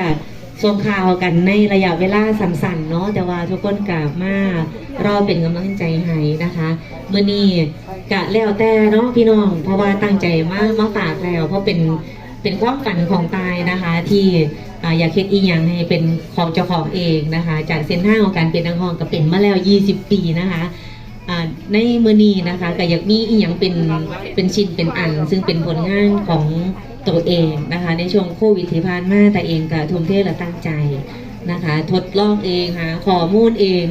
ค่ะส่งข่าวกันในระยะเวลาสั้นๆเนาะแต่ว่าทุกคนกลับมารอเป็นกำลังใจให้นะคะเมื่อนี้กะแล้วแต่เนาะพี่น้อง เพราะว่าตั้งใจมากมาฝากแล้ว เพราะเป็นเป็นความฝันของตายนะคะ ที่อยากคิดอีกอย่างให้เป็นของเจ้าของเองนะคะ จากเส้นทางของการเป็นนักร้องก็เป็นมาแล้ว 20 ปีนะคะ ในมือนี้นะคะก็อยากมีอีกอย่างเป็นเป็นชิ้นเป็นอัน ซึ่งเป็นผลงานของตัวเองนะคะ ในช่วงโควิดที่ผ่านมาแต่เองก็ทุ่มเทและตั้งใจนะคะ ทดลองเองหาข้อมูลเอง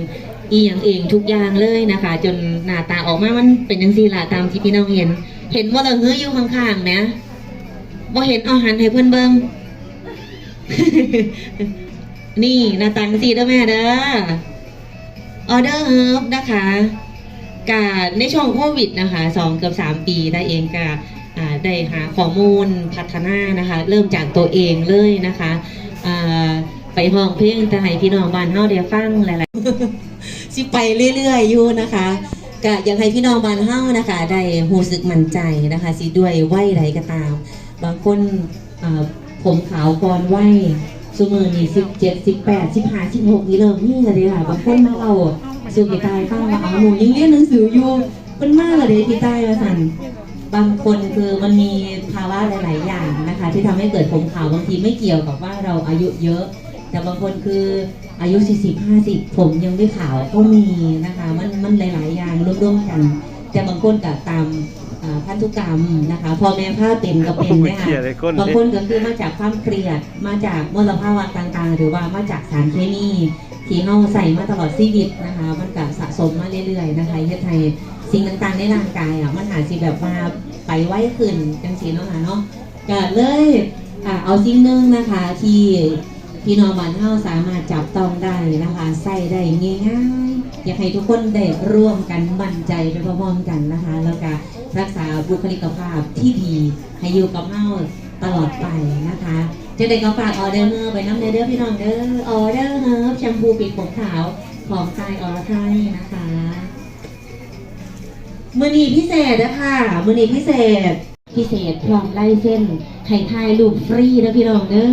อีอย่างเองทุกอย่างเลยนะคะ จนหน้าตาออกมามันเป็นยังสี่ละตามที่พี่น้องเห็น เห็นว่าเราเฮ้ยอยู่ข้างๆนะว่าเห็นเอาหันให้เพื่อนเบิงนี่หน้าตังสีเด้อแม่เด้อออเดอร์เฮิร์บนะคะ กาในช่วงโควิดนะคะสองเกือบสามปีได้เองกาอ่าได้หาข้อมูลพัฒนานะคะ เริ่มจากตัวเองเลยนะคะไปห้องเพลงแต่ให้พี่น้องบ้านเฮาได้ฟังหลายๆสิไปเรื่อยๆอยู่นะคะก็อยากให้พี่น้องบ้านเฮานะคะ ได้หูสึกมั่นใจนะคะสิด้วยวัยใดก็ตาม บางคนผมขาวก่อนวัยสมือนี่สิบเจ็ดสิบแปดสิบห้าสิบหกนี่เริ่มนี่เลยค่ะบางคนมาเอา สู่พี่ตายฟังว่าเอาหนูยังเรียนหนังสืออยู่เป็นมากเลยพี่ตายว่าสันบางคนคือมันมีภาวะหลาย ๆ อย่างนะคะ ที่ทำให้เกิดผมขาวบางทีไม่เกี่ยวกับว่าเราอายุเยอะ แต่บางคนคืออายุ 40 50 ผมยังไม่ขาวก็มีนะคะ มันมันหลาย ๆ อย่างร่วมๆกัน แต่บางคนก็ตามอ่าพันธุกรรมนะคะพอแม่ผ้าเป็นก็เป็นเนี่ยเกลียดไอ้คนบางคนก็คือมาจากความเครียดมาจากมลภาวะต่าง ๆ หรือว่ามาจากสารเคมี ที่เราใส่มาตลอดชีวิตนะคะ มันก็สะสมมาเรื่อยๆนะคะเฮ็ดให้สิ่งต่างๆในร่างกายอะมันอาจจะแบบมาไปไว้ขึ้นจังสีเนาะค่ะเนาะก็เลยอ่าเอาสิ่งหนึ่งนะคะที่พี่น้องบ้านเฮาสามารถจับต้องได้นะคะใส่ได้ง่ายๆอยากให้ทุกคนได้ร่วมกันมั่นใจไปพร้อมๆกันนะคะ แล้วก็รักษาบุคลิกภาพที่ดีให้อยู่กับเฮาตลอดไปนะคะ จะได้ก็ฝากออเดอร์เฮอร์ไปน้ำเด้อพี่น้องเด้อออเดอร์เฮอร์แชมพูปิดผมขาวของไทยอรไทยนะคะมือนีพิเศษนะคะมือนีพิเศษ พิเศษพร้อมไล่เส้นไข่ไทายลูกฟรีนะพี่น้องเด้อ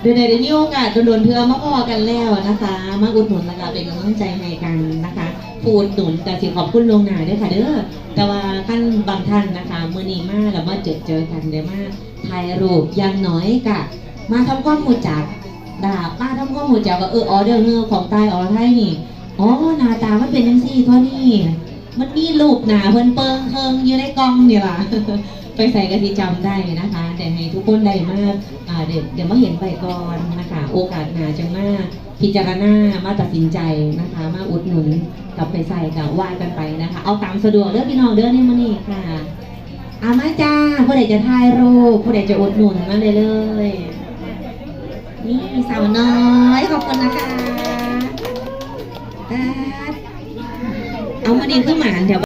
เดี๋ยวในนี้โอกาสโดนเพื่อมาพอกันแล้วนะคะ มาอุดหนุนแล้วก็เป็นกำลังใจให้กันนะคะผู้อุดหนุนแต่สิขอบคุณลงหนาด้วยค่ะเด้อแต่ว่าขั้นบางท่านนะคะมือนี้มาแล้วมาเจอเจอกันเดี๋ยวมาถ่ายรูปยังน้อยกะมาทำความรู้จักดาบมาทำความรู้จักว่าเออออเดอร์เงอของใตายออไทยนี่อ๋อหน้าตามันเป็นยังซี่เท่านี้ มันมีรูปหนาเพิ่นเปิงเคิงอยู่ในกล่องเนี่ยล่ะไปใส่กะทิจำได้นะคะ แต่ให้ทุกคนได้มากเดี๋ยวเดี๋ยวมาเห็นไปก่อนนะคะ โอกาสหนาจังมากพิจารณามาตัดสินใจนะคะ มาอุดหนุนกับไปใส่กับว่ากันไปนะคะ เอาตามสะดวกเด้อพี่น้องเด้อนี่มานี่ค่ะอามาจ้าผู้ใดจะถ่ายรูปผู้ใดจะอุดหนุนมาเลยเลยนี่สาวน้อยขอบคุณนะคะอ่า เอามาดีขึ้นมาเดี๋ยว